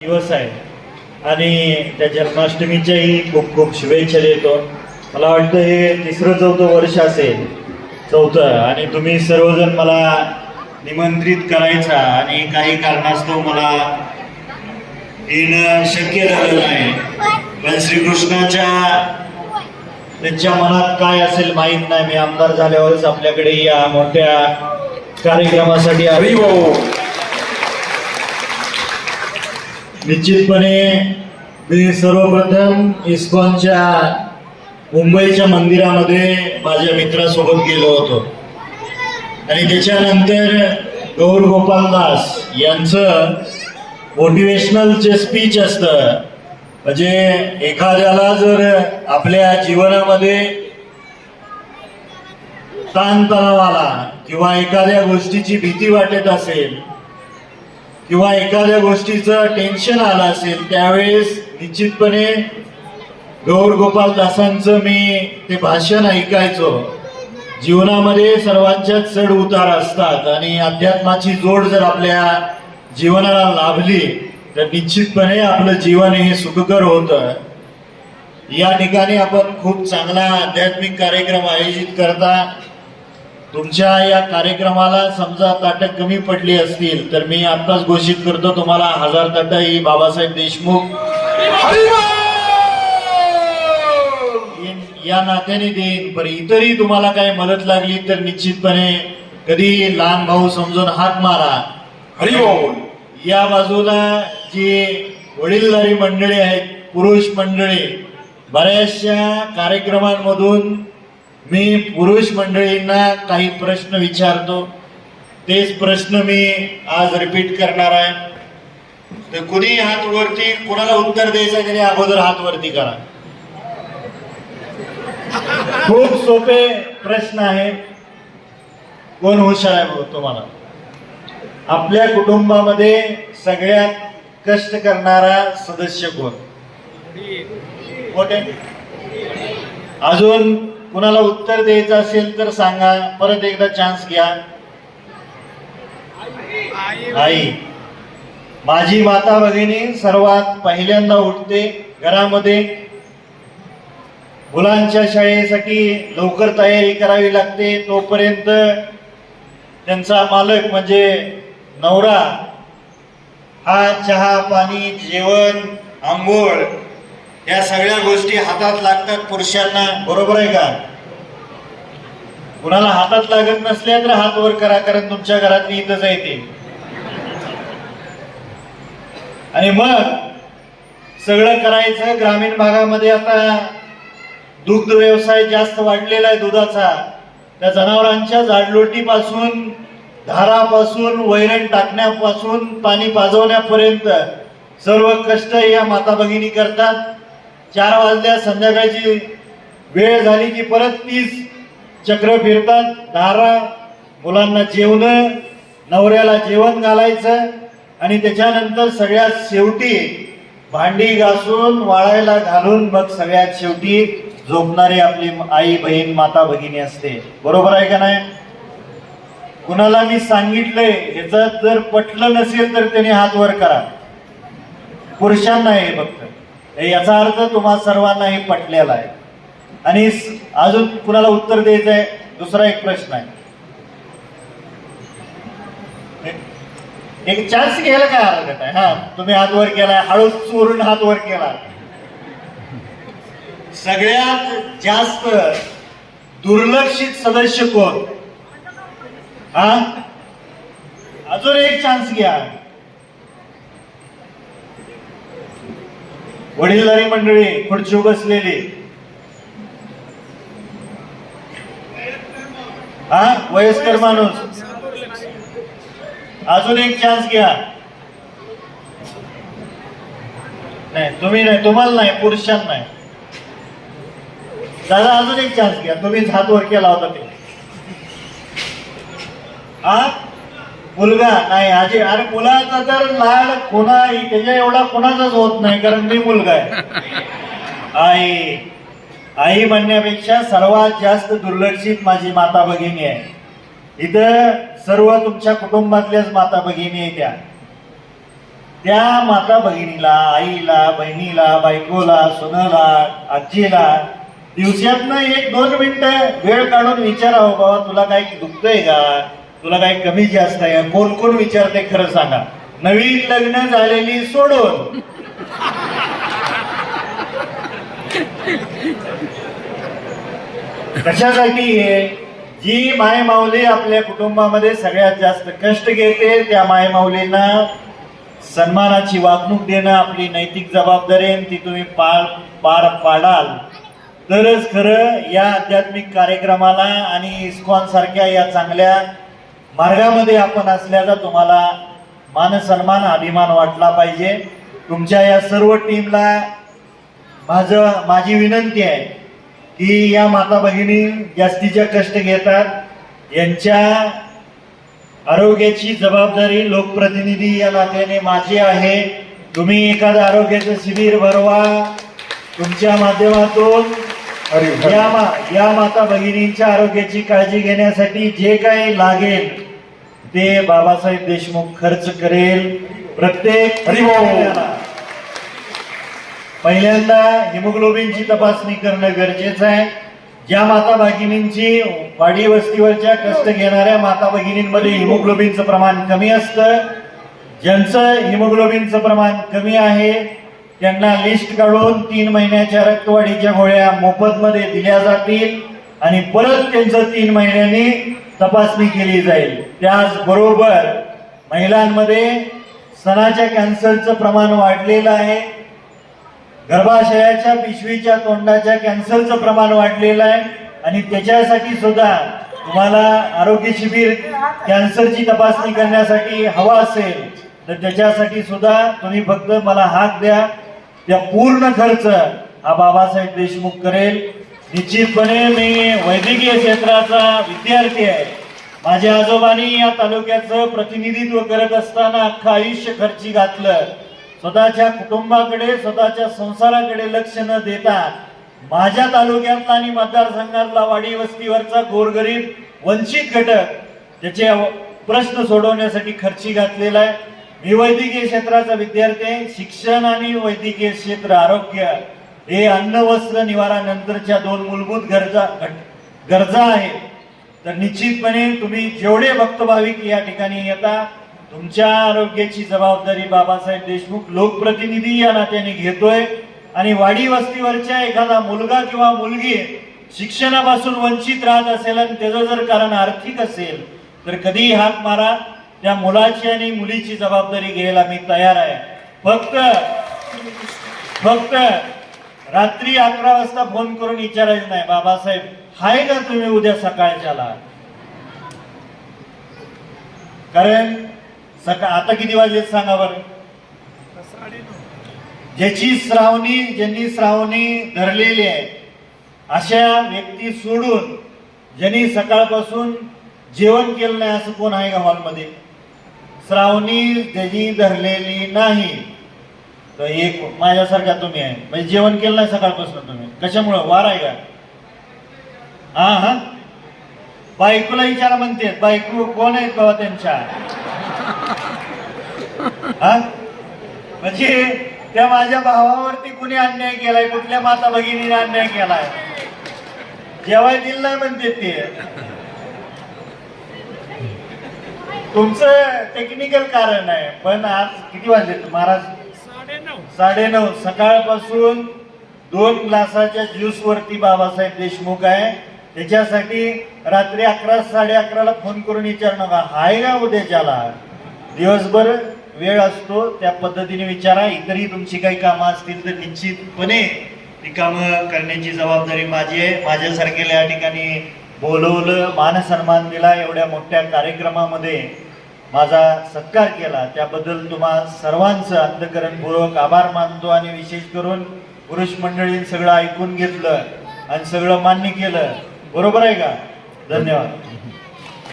दिवस आहे. आणि त्या जन्माष्टमीच्याही खूप खूप शुभेच्छा देतो. मला वाटतं हे तिसरं चौथं वर्ष असेल. चौथं. आणि तुम्ही सर्वजण मला निमंत्रित करायचा आणि काही कारणास्तव मला येणं शक्य झालं नाही पण श्रीकृष्णाच्या त्यांच्या मनात काय असेल माहीत नाही. मी आमदार झाल्यावरच आपल्याकडे या मोठ्या कार्यक्रमासाठी आलो निश्चितपणे मी सर्वप्रथम इस्कॉनच्या मुंबईच्या मंदिरामध्ये माझ्या मित्रासोबत गेलो होतो. आणि त्याच्यानंतर गौर गोपालदास यांचं मोटिवेशनल जे स्पीच असतं म्हणजे एखाद्याला जर आपल्या जीवनामध्ये ताणतणाव आला किंवा एखाद्या गोष्टीची भीती वाटत असेल किंवा एखाद्या गोष्टीचं टेन्शन आलं असेल त्यावेळेस निश्चितपणे गौर गोपाल दासांचं मी ते भाषण ऐकायचो. जीवनामध्ये सर्वांच्याच चढ उतार असतात आणि अध्यात्माची जोड जर आपल्या जीवनाला लाभली तर निश्चितपणे आपलं जीवन हे सुखकर होतं. या ठिकाणी आपण खूप चांगला आध्यात्मिक कार्यक्रम आयोजित करता. तुमच्या या कार्यक्रमाला समजा ताटं कमी पडली असतील तर मी आत्ताच घोषित करतो तुम्हाला हजार ताटं ही बाबासाहेब देशमुख या नात्याने देईन. पण इतरही तुम्हाला काही मदत लागली तर निश्चितपणे कधी लहान भाऊ समजून हात मारा. हरिओम या बाजूला जी वडीलधारी मंडळी आहेत पुरुष मंडळी बऱ्याचशा कार्यक्रमांमधून मी पुरुष मंडळींना काही प्रश्न विचारतो. तेच प्रश्न मी आज रिपीट करणार आहे. तर कुणी हात वरती कुणाला उत्तर द्यायचं त्याने अगोदर हात वरती करा. खूप सोपे प्रश्न आहे कोण हुशार आहे तुम्हाला. आपल्या कुटुंबामध्ये सगळ्यात कष्ट करणारा सदस्य कोण? कोण अजून कुणाला उत्तर द्यायचं असेल तर सांगा. परत एकदा चान्स घ्या. आई. माझी माता भगिनी सर्वात पहिल्यांदा उठते घरामध्ये. मुलांच्या शाळेसाठी लवकर तयारी करावी लागते. तोपर्यंत त्यांचा मालक म्हणजे नवरा हा चहा पाणी जेवण आंघोळ या सगळ्या गोष्टी हातात लागतात पुरुषांना बरोबर आहे का? कुणाला हातात लागत नसल्या तर हात वर करा कारण तुमच्या घरात इथंच आहे ते. आणि मग सगळं करायचं ग्रामीण भागामध्ये आता दुग्ध व्यवसाय जास्त वाढलेला आहे दुधाचा. त्या जनावरांच्या जाडलोटीपासून धारापासून वैरण टाकण्यापासून पाणी पाजवण्यापर्यंत सर्व कष्ट या माता भगिनी करतात. चार वाजल्या संध्याकाळची वेळ झाली की परत तीच चक्र फिरतात. धारा मुलांना जेवण नवऱ्याला जेवण घालायचं आणि त्याच्यानंतर सगळ्यात शेवटी भांडी घासून वाळायला घालून मग सगळ्यात शेवटी झोपणारी आपली आई बहीण माता भगिनी असते. बरोबर आहे का नाही? कुणाला मी सांगितलंय ह्याचं जर पटलं नसेल तर त्याने हात वर करा. पुरुषांना हे फक्त. याचा अर्थ तुम्हा सर्वांना हे पटलेला आहे. आणि अजून कुणाला उत्तर द्यायचं आहे? दुसरा एक प्रश्न आहे. एक चान्स घ्यायला काय हरकत आहे? हा तुम्ही हात वर केलाय. हळूच चोरून हात वर केला. सगळ्यात जास्त दुर्लक्षित सदस्य कोण? हा? अजून एक चान्स घ्या. वडीलधारी मंडळी खुर्ची बसलेली हा वयस्कर माणूस. अजून एक चान्स घ्या. नाही तुम्ही नाही तुम्हाला नाही पुरुषांना नाही. दादा अजून एक चान्स घ्या. तुम्हीच हात वर केला होता ते. हा? मुलगा नाही आजी अरे मुलाचा तर लाड कोणा त्याच्या एवढा कोणाचाच होत नाही कारण मी मुलगा आहे. आई आई म्हणण्यापेक्षा सर्वात जास्त दुर्लक्षित माझी माता भगिनी आहे. इथं सर्व तुमच्या कुटुंबातल्याच माता भगिनी आहे त्या. त्या माता भगिनीला आईला बहिणीला बायकोला सुनाला आजीला दिवसातनं एक दोन मिनिटं वेळ काढून विचारावं बाबा तुला काही दुखतंय का? तुला काही कमी जास्त आहे? कोण कोण विचारते खरं सांगा. नवीन लग्न झालेली सोडून. कशासाठी हे? जी माय माऊली आपल्या कुटुंबामध्ये सगळ्यात जास्त कष्ट घेते त्या माय माऊलींना सन्मानाची वागणूक देणं आपली नैतिक जबाबदारी आहे ती तुम्ही पार पार पाडाल. तरच खरं या आध्यात्मिक कार्यक्रमाला आणि इस्कॉन सारख्या या चांगल्या मार्गामध्ये आपण असल्याचा तुम्हाला मान सन्मान अभिमान वाटला पाहिजे. तुमच्या या सर्व टीमला माझं माझी विनंती आहे की या माता भगिनी जास्तीच्या कष्ट घेतात. यांच्या आरोग्याची जबाबदारी लोकप्रतिनिधी या नात्याने माझी आहे. तुम्ही एखादं आरोग्याचं शिबिर भरवा. तुमच्या माध्यमातून या मा या माता भगिनींच्या आरोग्याची काळजी घेण्यासाठी जे काही लागेल ते बाबासाहेब देशमुख खर्च करेल प्रत्येक. पहिल्यांदा हिमोग्लोबिनची तपासणी करणं गरजेचं आहे. ज्या माता भगिनींची वाडी वस्तीवरच्या कष्ट घेणाऱ्या माता भगिनींमध्ये हिमोग्लोबिनचं प्रमाण कमी असतं. ज्यांचं हिमोग्लोबिनचं प्रमाण कमी आहे त्यांना लिस्ट काढून तीन महिन्याच्या रक्तवाढीच्या गोळ्या मोफतमध्ये दिल्या जातील आणि परत त्यांचं तीन महिन्यांनी तपासणी केली जाईल. त्याचबरोबर महिलांमध्ये स्तनाच्या कॅन्सरचं प्रमाण वाढलेलं आहे. गर्भाशयाच्या पिशवीच्या तोंडाच्या कॅन्सरचं प्रमाण वाढलेलं आहे. आणि त्याच्यासाठी सुद्धा तुम्हाला आरोग्य शिबिर कॅन्सरची तपासणी करण्यासाठी हवा असेल तर त्याच्यासाठी सुद्धा तुम्ही फक्त मला हाक द्या. त्या पूर्ण खर्च हा बाबासाहेब देशमुख करेल. निश्चितपणे मी वैद्यकीय क्षेत्राचा विद्यार्थी आहे. माझ्या आजोबांनी या तालुक्याचं प्रतिनिधित्व करत असताना अख्खं आयुष्य खर्ची घातलं. स्वतःच्या कुटुंबाकडे स्वतःच्या संसाराकडे लक्ष न देता माझ्या तालुक्यातला आणि मतदारसंघातला वाडी वस्तीवरचा गोरगरीब वंचित घटक त्याचे प्रश्न सोडवण्यासाठी खर्ची घातलेला आहे. मी वैद्यकीय क्षेत्राचा विद्यार्थी आहे. शिक्षण आणि वैद्यकीय क्षेत्र आरोग्य. हे अन्न वस्त्र निवारा नंतरच्या दोन मूलभूत गरजा गरजा आहेत. तर निश्चितपणे तुम्ही जेवढे भक्तभाविक या ठिकाणी येता तुमच्या आरोग्याची जबाबदारी बाबासाहेब देशमुख लोकप्रतिनिधी या नात्याने घेतोय. आणि वाडी वस्तीवरच्या एखादा मुलगा किंवा मुलगी शिक्षणापासून वंचित राहत असेल आणि त्याचं जर कारण आर्थिक असेल तर कधीही हात मारा. त्या मुलाची आणि मुलीची जबाबदारी घ्यायला मी तयार आहे. फक्त फक्त रात्री अकरा वाजता फोन करून विचारायचं नाही. बाबासाहेब हाय का तुम्ही उद्या सकाळच्याला? कारण सकाळ आता किती वाजले सांगा बरं? ज्याची श्रावणी ज्यांनी श्रावणी धरलेली आहे अशा व्यक्ती सोडून ज्यांनी सकाळपासून जेवण केलं नाही असं कोण आहे का हॉलमध्ये? श्रावणी ज्याची धरलेली नाही. तर एक माझ्यासारखा तुम्ही आहे. म्हणजे जेवण केलं नाही सकाळपासून तुम्ही. कशामुळं? वार आहे का? हा हा? बायकोला विचारा म्हणते. बायको कोण आहेत बाबा त्यांच्या? हा? म्हणजे त्या माझ्या भावावरती कुणी अन्याय केलाय? कुठल्या माता भगिनीने अन्याय केलाय? जेवाय दिलं नाही म्हणते ते. तुमचं टेक्निकल कारण आहे. पण आज किती वाजले महाराज साडेनऊ सकाळपासून दोन ग्लासाच्या ज्यूसवरती बाबासाहेब देशमुख आहे. त्याच्यासाठी रात्री अकरा साडे अकराला फोन करून विचार नका हाय का उद्याच्याला? दिवसभर वेळ असतो त्या पद्धतीने विचारा. इतरही तुमची काही कामं असतील तर निश्चितपणे ती कामं करण्याची जबाबदारी माझी आहे. माझ्यासारखेला या ठिकाणी बोलवलं मानसन्मान दिला एवढ्या मोठ्या कार्यक्रमामध्ये. माझा सत्कार केला. त्याबद्दल तुम्हा सर्वांचं अंतकरणपूर्वक आभार मानतो आणि विशेष करून पुरुष मंडळीने सगळं ऐकून घेतलं आणि सगळं मान्य केलं. बरोबर आहे का? धन्यवाद.